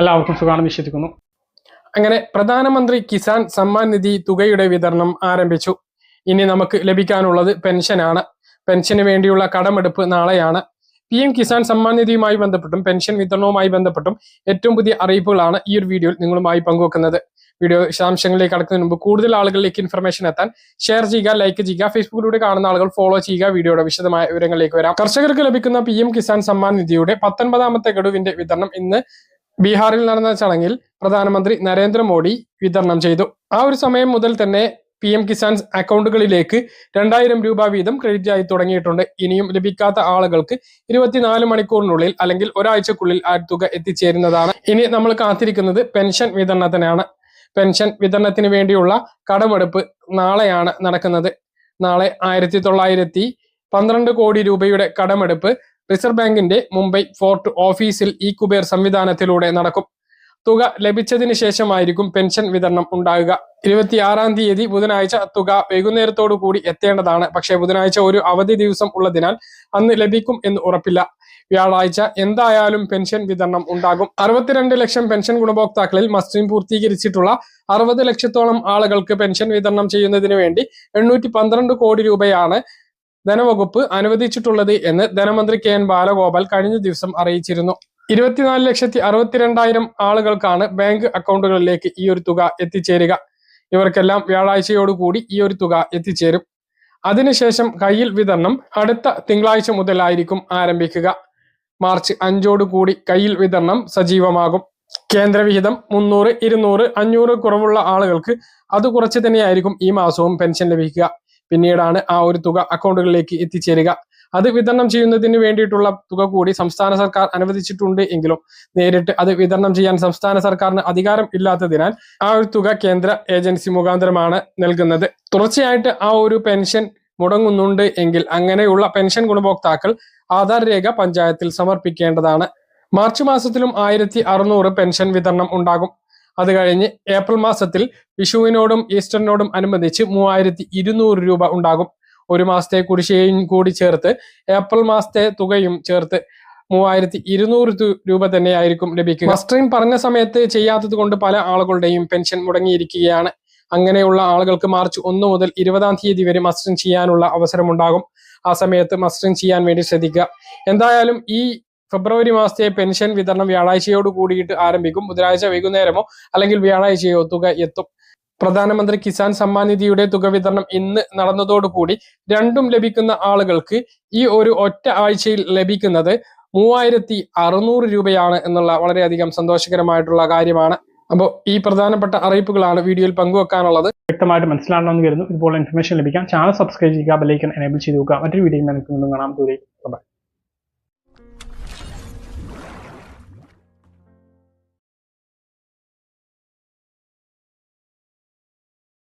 എല്ലാവർക്കും സുഖാണെന്ന് വിശ്വസിക്കുന്നു. അങ്ങനെ പ്രധാനമന്ത്രി കിസാൻ സമ്മാൻ നിധി തുകയുടെ വിതരണം ആരംഭിച്ചു. ഇനി നമുക്ക് ലഭിക്കാനുള്ളത് പെൻഷനാണ്. പെൻഷന് വേണ്ടിയുള്ള കടമെടുപ്പ് നാളെയാണ്. പി എം കിസാൻ സമ്മാൻ നിധിയുമായി ബന്ധപ്പെട്ടും പെൻഷൻ വിതരണവുമായി ബന്ധപ്പെട്ടും ഏറ്റവും പുതിയ അറിയിപ്പുകളാണ് ഈ ഒരു വീഡിയോയിൽ നിങ്ങളുമായി പങ്കുവെക്കുന്നത്. വീഡിയോ വിശദാംശങ്ങളിലേക്ക് കടക്കുന്നതിന് മുമ്പ് കൂടുതൽ ആളുകളിലേക്ക് ഇൻഫർമേഷൻ എത്താൻ ഷെയർ ചെയ്യുക ലൈക്ക് ചെയ്യുക ഫേസ്ബുക്കിലൂടെ കാണുന്ന ആളുകൾ ഫോളോ ചെയ്യുക വീഡിയോയുടെ വിശദമായ വിവരങ്ങളിലേക്ക് വരാം. കർഷകർക്ക് ലഭിക്കുന്ന പി എം കിസാൻ സമ്മാൻ നിധിയുടെ പത്തൊൻപതാമത്തെ ഗഡുവിന്റെ വിതരണം ഇന്ന് ബീഹാറിൽ നടന്ന ചടങ്ങിൽ പ്രധാനമന്ത്രി നരേന്ദ്രമോദി വിതരണം ചെയ്തു. ആ ഒരു സമയം മുതൽ തന്നെ പി എം കിസാൻ അക്കൗണ്ടുകളിലേക്ക് രണ്ടായിരം രൂപ വീതം ക്രെഡിറ്റ് ആയി തുടങ്ങിയിട്ടുണ്ട്. ഇനിയും ലഭിക്കാത്ത ആളുകൾക്ക് ഇരുപത്തിനാല് മണിക്കൂറിനുള്ളിൽ അല്ലെങ്കിൽ ഒരാഴ്ചക്കുള്ളിൽ ആ തുക എത്തിച്ചേരുന്നതാണ്. ഇനി നമ്മൾ കാത്തിരിക്കുന്നത് പെൻഷൻ വിതരണത്തിനാണ്. പെൻഷൻ വിതരണത്തിന് വേണ്ടിയുള്ള കടമെടുപ്പ് നാളെയാണ് നടക്കുന്നത്. നാളെ ആയിരത്തി തൊള്ളായിരത്തി പന്ത്രണ്ട് കോടി രൂപയുടെ കടമെടുപ്പ് റിസർവ് ബാങ്കിന്റെ മുംബൈ ഫോർട്ട് ഓഫീസിൽ ഈ കുബേർ സംവിധാനത്തിലൂടെ നടക്കും. തുക ലഭിച്ചതിന് ശേഷമായിരിക്കും പെൻഷൻ വിതരണം ഉണ്ടാകുക. ഇരുപത്തിയാറാം തീയതി ബുധനാഴ്ച തുക വൈകുന്നേരത്തോടു കൂടി എത്തേണ്ടതാണ്. പക്ഷേ ബുധനാഴ്ച ഒരു അവധി ദിവസം ഉള്ളതിനാൽ അന്ന് ലഭിക്കും എന്ന് ഉറപ്പില്ല. വ്യാഴാഴ്ച എന്തായാലും പെൻഷൻ വിതരണം ഉണ്ടാകും. അറുപത്തിരണ്ട് ലക്ഷം പെൻഷൻ ഗുണഭോക്താക്കളിൽ മസ്റ്റിംഗ് പൂർത്തീകരിച്ചിട്ടുള്ള അറുപത് ലക്ഷത്തോളം ആളുകൾക്ക് പെൻഷൻ വിതരണം ചെയ്യുന്നതിന് വേണ്ടി എണ്ണൂറ്റി കോടി രൂപയാണ് ധനവകുപ്പ് അനുവദിച്ചിട്ടുള്ളത് എന്ന് ധനമന്ത്രി കെ എൻ ബാലഗോപാൽ കഴിഞ്ഞ ദിവസം അറിയിച്ചിരുന്നു. ഇരുപത്തിനാല് ലക്ഷത്തി അറുപത്തിരണ്ടായിരം ആളുകൾക്കാണ് ബാങ്ക് അക്കൗണ്ടുകളിലേക്ക് ഈ ഒരു തുക എത്തിച്ചേരുക. ഇവർക്കെല്ലാം വ്യാഴാഴ്ചയോടുകൂടി ഈ ഒരു തുക എത്തിച്ചേരും. അതിനുശേഷം കയ്യിൽ വിതരണം അടുത്ത തിങ്കളാഴ്ച മുതലായിരിക്കും ആരംഭിക്കുക. മാർച്ച് അഞ്ചോടുകൂടി കയ്യിൽ വിതരണം സജീവമാകും. കേന്ദ്രവിഹിതം മുന്നൂറ് ഇരുന്നൂറ് അഞ്ഞൂറ് കുറവുള്ള ആളുകൾക്ക് അത് കുറച്ച് തന്നെയായിരിക്കും ഈ മാസവും പെൻഷൻ ലഭിക്കുക. പിന്നീടാണ് ആ ഒരു തുക അക്കൗണ്ടുകളിലേക്ക് എത്തിച്ചേരുക. അത് വിതരണം ചെയ്യുന്നതിന് വേണ്ടിയിട്ടുള്ള തുക കൂടി സംസ്ഥാന സർക്കാർ അനുവദിച്ചിട്ടുണ്ട് എങ്കിലും നേരിട്ട് അത് വിതരണം ചെയ്യാൻ സംസ്ഥാന സർക്കാരിന് അധികാരം ഇല്ലാത്തതിനാൽ ആ ഒരു തുക കേന്ദ്ര ഏജൻസി മുഖാന്തരമാണ് നൽകുന്നത്. തുടർച്ചയായിട്ട് ആ ഒരു പെൻഷൻ മുടങ്ങുന്നുണ്ട് എങ്കിൽ അങ്ങനെയുള്ള പെൻഷൻ ഗുണഭോക്താക്കൾ ആധാർ രേഖ പഞ്ചായത്തിൽ സമർപ്പിക്കേണ്ടതാണ്. മാർച്ച് മാസത്തിലും ആയിരത്തി പെൻഷൻ വിതരണം ഉണ്ടാകും. അത് കഴിഞ്ഞ് ഏപ്രിൽ മാസത്തിൽ വിഷുവിനോടും ഈസ്റ്ററിനോടും അനുബന്ധിച്ച് മൂവായിരത്തി ഇരുന്നൂറ് രൂപ ഉണ്ടാകും. ഒരു മാസത്തെ കുടിശ്ശികയും കൂടി ചേർത്ത് ഏപ്രിൽ മാസത്തെ തുകയും ചേർത്ത് മൂവായിരത്തി ഇരുന്നൂറ് രൂപ തന്നെയായിരിക്കും ലഭിക്കുക. മസ്റ്ററിംഗ് പറഞ്ഞ സമയത്ത് ചെയ്യാത്തത് കൊണ്ട് പല ആളുകളുടെയും പെൻഷൻ മുടങ്ങിയിരിക്കുകയാണ്. അങ്ങനെയുള്ള ആളുകൾക്ക് മാർച്ച് ഒന്ന് മുതൽ ഇരുപതാം തീയതി വരെ മസ്റ്ററിംഗ് ചെയ്യാനുള്ള അവസരമുണ്ടാകും. ആ സമയത്ത് മസ്റ്ററിംഗ് ചെയ്യാൻ വേണ്ടി ശ്രദ്ധിക്കുക. എന്തായാലും ഈ ഫെബ്രുവരി മാസത്തെ പെൻഷൻ വിതരണം വ്യാഴാഴ്ചയോട് കൂടിയിട്ട് ആരംഭിക്കും. ബുധനാഴ്ച വൈകുന്നേരമോ അല്ലെങ്കിൽ വ്യാഴാഴ്ചയോ തുക എത്തും. പ്രധാനമന്ത്രി കിസാൻ സമ്മാൻ നിധിയുടെ തുക വിതരണം ഇന്ന് നടന്നതോടുകൂടി രണ്ടും ലഭിക്കുന്ന ആളുകൾക്ക് ഈ ഒരു ഒറ്റ ആഴ്ചയിൽ ലഭിക്കുന്നത് മൂവായിരത്തി അറുന്നൂറ് രൂപയാണ് എന്നുള്ള വളരെയധികം സന്തോഷകരമായിട്ടുള്ള കാര്യമാണ്. അപ്പോൾ ഈ പ്രധാനപ്പെട്ട അറിയിപ്പുകളാണ് വീഡിയോയിൽ പങ്കുവെക്കാനുള്ളത്. വ്യക്തമായിട്ട് മനസ്സിലാണെന്ന് കരുതുന്നു ഇതുപോലെ ഇൻഫർമേഷൻ ലഭിക്കാം ചാനൽ സബ്സ്ക്രൈബ് ചെയ്യുക ബെല്ലൈക്കൻ എനേബിൾ ചെയ്ത് നോക്കുക മറ്റൊരു വീഡിയോ കാണാം. ദൂരേക്ക്